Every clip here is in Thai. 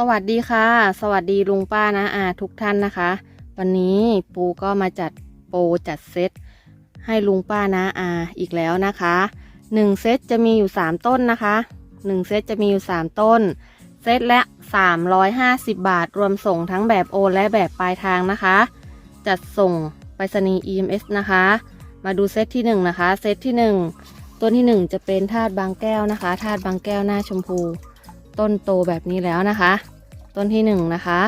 สวัสดีค่ะ สวัสดีลุงป้านะอาทุกท่านนะคะ วันนี้ปูก็มาจัดโปรจัดเซตให้ลุงป้านะอาอีกแล้วนะคะ1เซตจะมีอยู่ 3 ต้นนะคะ1เซตจะมีอยู่ 3 ต้น เซตละ 350 บาท รวมส่งทั้งแบบโอนและแบบปลายทางนะคะ จัดส่งไปรษณีย์ EMS นะคะ มาดูเซตที่ 1 นะคะ เซตที่ 1ต้นที่ 1 จะเป็นธาตุบางแก้วนะคะธาตุบางแก้วหน้าชมพู ต้นโตแบบนี้แล้วนะคะ ต้นที่หนึ่งนะคะ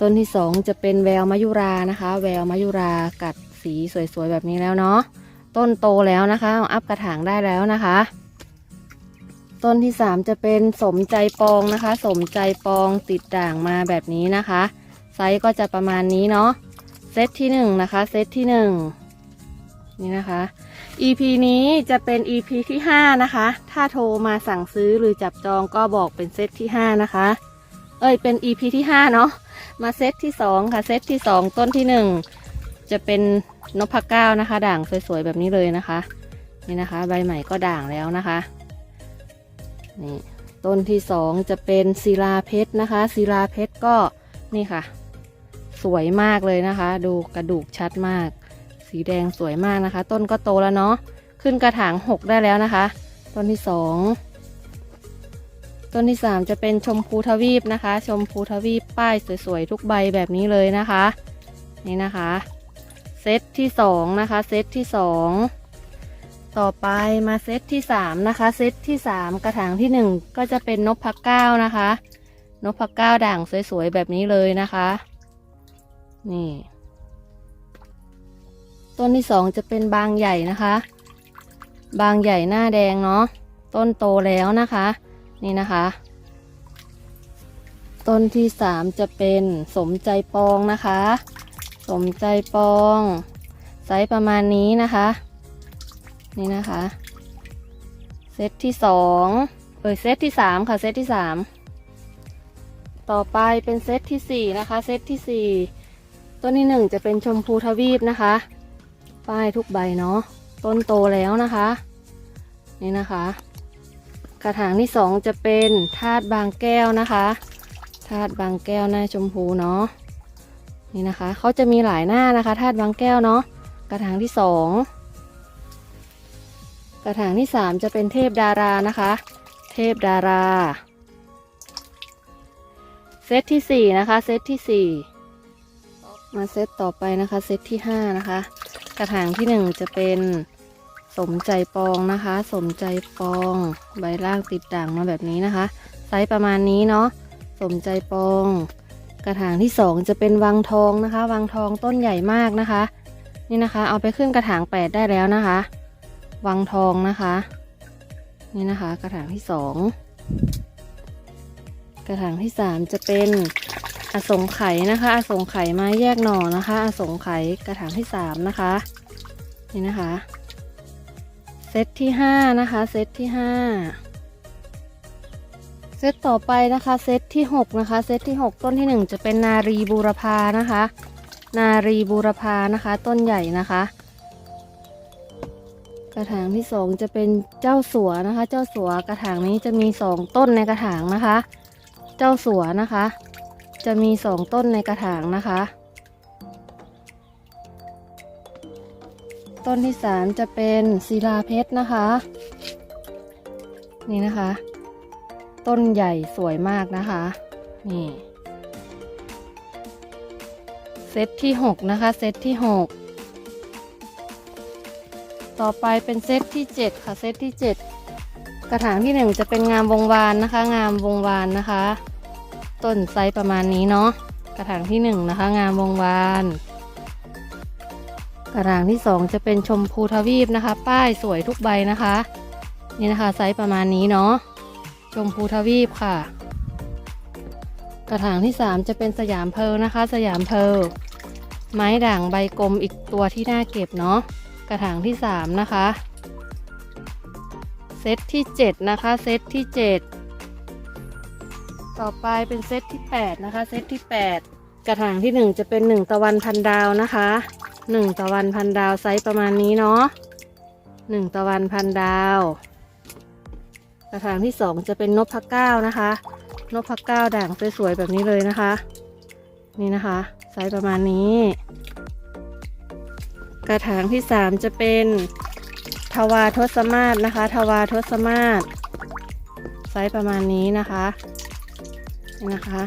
ต้นที่สองจะเป็นแววมายุรานะคะ แววมายุรากัดสีสวยๆแบบนี้แล้วเนาะต้นโตแล้วนะคะอัพกระถางได้แล้วนะคะ ต้นที่สามจะเป็นสมใจปองนะคะ สมใจปองติดด่างมาแบบนี้นะคะ ไซส์ก็จะประมาณนี้เนาะเซตที่หนึ่งนะคะเซตที่ห นี่นะคะ EP นี้จะเป็น EP ที่5นะคะ ถ้าโทรมาสั่งซื้อหรือจับจองก็บอกเป็นเซตที่5นะคะ เอ้ยเป็น EP ที่5เนาะ มาเซตที่2ค่ะ เซตที่2ต้นที่ 1 จะเป็นนพเก้านะคะ ด่างสวยๆแบบนี้เลยนะคะ นี่นะคะ ใบใหม่ก็ด่างแล้วนะคะ นี่ต้นที่2จะเป็นศิลาเพชรนะคะศิลาเพชรก็นี่ค่ะ สวยมากเลยนะคะ ดูกระดูกชัดมาก สีแดงสวยมากนะคะ ต้นก็โตแล้วเนาะขึ้นกระถางหกได้แล้วนะคะ ต้นที่สองต้นที่สามจะเป็นชมพูทวีปนะคะ ชมพูทวีปป้ายสวยๆทุกใบแบบนี้เลยนะคะ นี่นะคะเซตที่สองนะคะเซตที่สองต่อไปมาเซตที่สามนะคะเซตที่สามกระถางที่หนึ่งก็จะเป็นนพพักเก้านะคะนพพักเก้าด่างสวยๆแบบนี้เลยนะคะ นี่ ต้นที่สองจะเป็นบางใหญ่นะคะ บางใหญ่หน้าแดงเนาะต้นโตแล้วนะคะ นี่นะคะ ต้นที่สามจะเป็นสมใจปองนะคะ สมใจปองไซส์ประมาณนี้นะคะ นี่นะคะ เซตที่สองเอยเซตที่สามค่ะเซตที่สามต่อไปเป็นเซตที่สี่นะคะ เซตที่สี่ต้นที่หนึ่งจะเป็นชมพูทวีปนะคะ ป้ายทุกใบเนาะต้นโตแล้วนะคะ นี่นะคะ กระถางที่สองจะเป็นธาตุบางแก้วนะคะธาตุบางแก้วหน้าชมพูเนาะนี่นะคะเขาจะมีหลายหน้านะคะธาตุบางแก้วเนาะกระถางที่สองกระถางที่สามจะเป็นเทพดารานะคะ เทพดาราเซตที่สี่นะคะเซตที่สี่มาเซตต่อไปนะคะเซตที่ห้านะคะ กระถางที่หนึ่งจะเป็นสมใจปองนะคะ สมใจปองใบล่างติดด่างมาแบบนี้นะคะ ไซส์ประมาณนี้เนาะสมใจปอง กระถางที่สองจะเป็นวังทองนะคะ วังทองต้นใหญ่มากนะคะ นี่นะคะ เอาไปขึ้นกระถางแปดได้แล้วนะคะ วังทองนะคะ นี่นะคะ กระถางที่สองกระถางที่สามจะเป็น อสงไขยนะคะอสงไขยไม้แยกหน่อนะคะอสงไขยกระถางที่สามนะคะนี่นะคะเซตที่ห้านะคะเซตที่ห้าเซตต่อไปนะคะเซตที่หกนะคะเซตที่หกต้นที่หนึ่งจะเป็นนารีบูรพานะคะ นารีบูรพานะคะ ต้นใหญ่นะคะ กระถางที่สองจะเป็นเจ้าสัวนะคะ เจ้าสัวกระถางนี้จะมีสองต้นในกระถางนะคะ เจ้าสัวนะคะ จะมีสองต้นในกระถางนะคะ ต้นที่สามจะเป็นศิลาเพชรนะคะ นี่นะคะ ต้นใหญ่สวยมากนะคะ นี่เซตที่หกนะคะเซตที่หกต่อไปเป็นเซตที่เจ็ดค่ะเซตที่เจ็ดกระถางที่หนึ่งจะเป็นงามวงวานนะคะ งามวงวานนะคะ ต้นไซส์ประมาณนี้เนาะกระถางที่หนึ่งนะคะ งามวงวาน กระถางที่สองจะเป็นชมพูทวีปนะคะ ป้ายสวยทุกใบนะคะ นี่นะคะไซส์ประมาณนี้เนาะชมพูทวีปค่ะ กระถางที่สามจะเป็นสยามเพลนะคะ สยามเพลไม้ด่างใบกลมอีกตัวที่น่าเก็บเนาะกระถางที่สามนะคะ เซตที่เจ็ดนะคะ เซตที่เจ็ด ต่อไปเป็นเซตที่ 8 นะคะ เซตที่ 8 กระถางที่ 1 จะเป็น 1 ตะวันพันดาวนะคะ 1 ตะวันพันดาวไซส์ประมาณนี้เนาะ1 ตะวันพันดาว กระถางที่สองจะเป็นนพเก้านะคะนพเก้าด่างสวยๆแบบนี้เลยนะคะ นี่นะคะไซส์ประมาณนี้ กระถางที่สามจะเป็นทวาทศมาศนะคะ ทวาทศมาศไซส์ประมาณนี้นะคะ นะคะ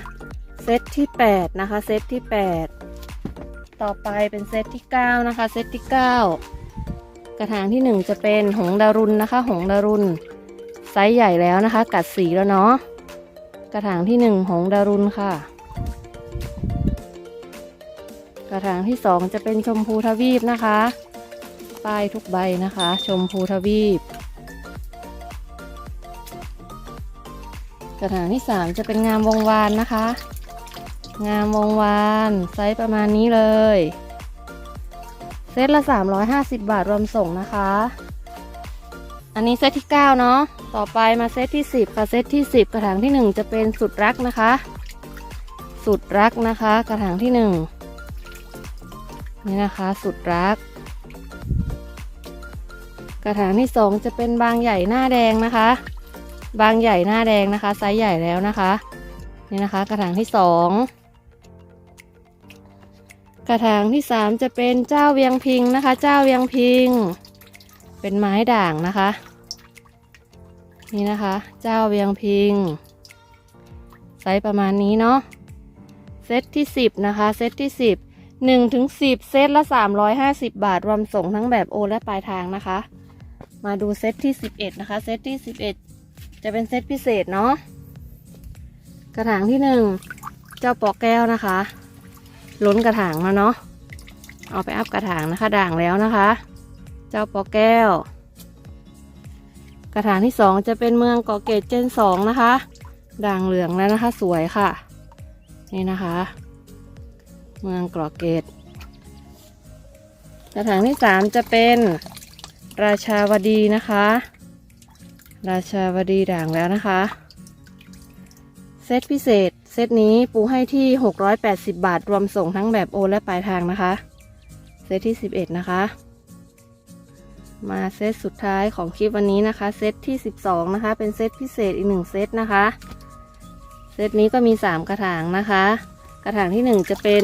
เซตที่แปดนะคะ เซตที่แปดต่อไปเป็นเซตที่เก้านะคะ เซตที่เก้ากระถางที่หนึ่งจะเป็นหงดารุนนะคะ หงดารุนไซส์ใหญ่แล้วนะคะ กัดสีแล้วเนาะ กระถางที่หนึ่งหงดารุนค่ะ กระถางที่สองจะเป็นชมพูทวีปนะคะ ป้ายทุกใบนะคะ ชมพูทวีป กระถางที่สามจะเป็นงามวงวานนะคะ งามวงวานไซส์ประมาณนี้เลย เซตละ 350 บาทรวมส่งนะคะ อันนี้เซตที่ 9 เนาะต่อไปมาเซตที่ 10ค่ะเซตที่ 10 กระถางที่ 1 จะเป็นสุดรักนะคะ สุดรักนะคะ กระถางที่ 1 นี่นะคะสุดรัก กระถางที่ 2 จะเป็นบางใหญ่หน้าแดงนะคะ บางใหญ่หน้าแดงนะคะ ไซส์ใหญ่แล้วนะคะ นี่นะคะ กระถางที่2กระถางที่3จะเป็นเจ้าเวียงพิงนะคะ เจ้าเวียงพิง เป็นไม้ด่างนะคะ นี่นะคะ เจ้าเวียงพิง ไซส์ประมาณนี้เนาะเซตที่10นะคะ เซตที่10 1ถึง10เซตละ350บาท รวมส่งทั้งแบบโอนและปลายทางนะคะ มาดูเซตที่11นะคะ เซตที่11 จะเป็นเซตพิเศษเนาะกระถางที่1เจ้าปอกแก้วนะคะ ล้นกระถางมาเนาะเอาไปอัพกระถางนะคะ ด่างแล้วนะคะ เจ้าปอแก้ว กระถางที่สองจะเป็นเมืองเกาะเกตเจนสองนะคะ ด่างเหลืองแล้วนะคะ สวยค่ะ นี่นะคะ เมืองเกาะเกตกระถางที่สามจะเป็นราชาวดีนะคะ ราชาวดีด่างแล้วนะคะ เซตพิเศษ เซตนี้ปูให้ที่ 680 บาท รวมส่งทั้งแบบโอนและปลายทางนะคะ เซตที่ 11 นะคะ มาเซตสุดท้ายของคลิปวันนี้นะคะ เซตที่ 12 นะคะ เป็นเซตพิเศษอีกหนึ่งเซตนะคะ เซตนี้ก็มี 3 กระถางนะคะ กระถางที่ 1 จะเป็น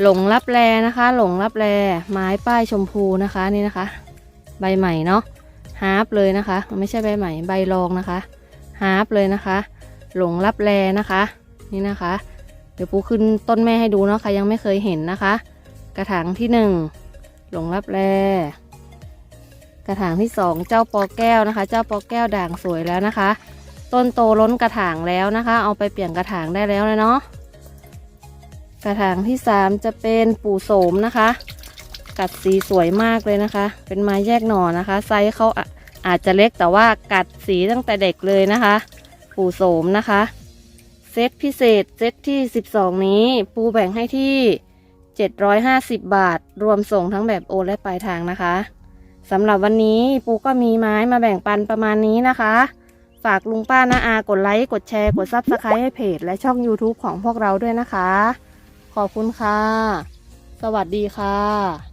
หลงรับแลนะคะ หลงรับแลไม้ป้ายชมพูนะคะนี่นะคะ ใบใหม่เนาะ ฮาร์ปเลยนะคะ ไม่ใช่ใบใหม่ใบรองนะคะฮาร์ปเลยนะคะ หลงรับแลนะคะ นี่นะคะ เดี๋ยวปูขึ้นต้นแม่ให้ดูเนาะใครยังไม่เคยเห็นนะคะ กระถางที่หนึ่งหลงรับแลกระถางที่สองเจ้าปอแก้วนะคะ เจ้าปอแก้วด่างสวยแล้วนะคะ ต้นโตล้นกระถางแล้วนะคะ เอาไปเปลี่ยนกระถางได้แล้วเลยเนาะกระถางที่สามจะเป็นปู่โสมนะคะ กัดสีสวยมากเลยนะคะ เป็นไม้แยกหน่อนะคะ ไซส์เขาออาจจะเล็กแต่ว่ากัดสีตั้งแต่เด็กเลยนะคะ ปู่โสมนะคะ เซตพิเศษเซตที่ 12 นี้ ปูแบ่งให้ที่ 750 บาท รวมส่งทั้งแบบโอนและปลายทางนะคะสำหรับวันนี้ปูก็มีไม้มาแบ่งปันประมาณนี้นะคะ ฝากลุงป้านาอากดไลค์ กดแชร์ กดซับสไครต์ให้เพจ และช่อง YouTube ของพวกเราด้วยนะคะ ขอบคุณค่ะ สวัสดีค่ะ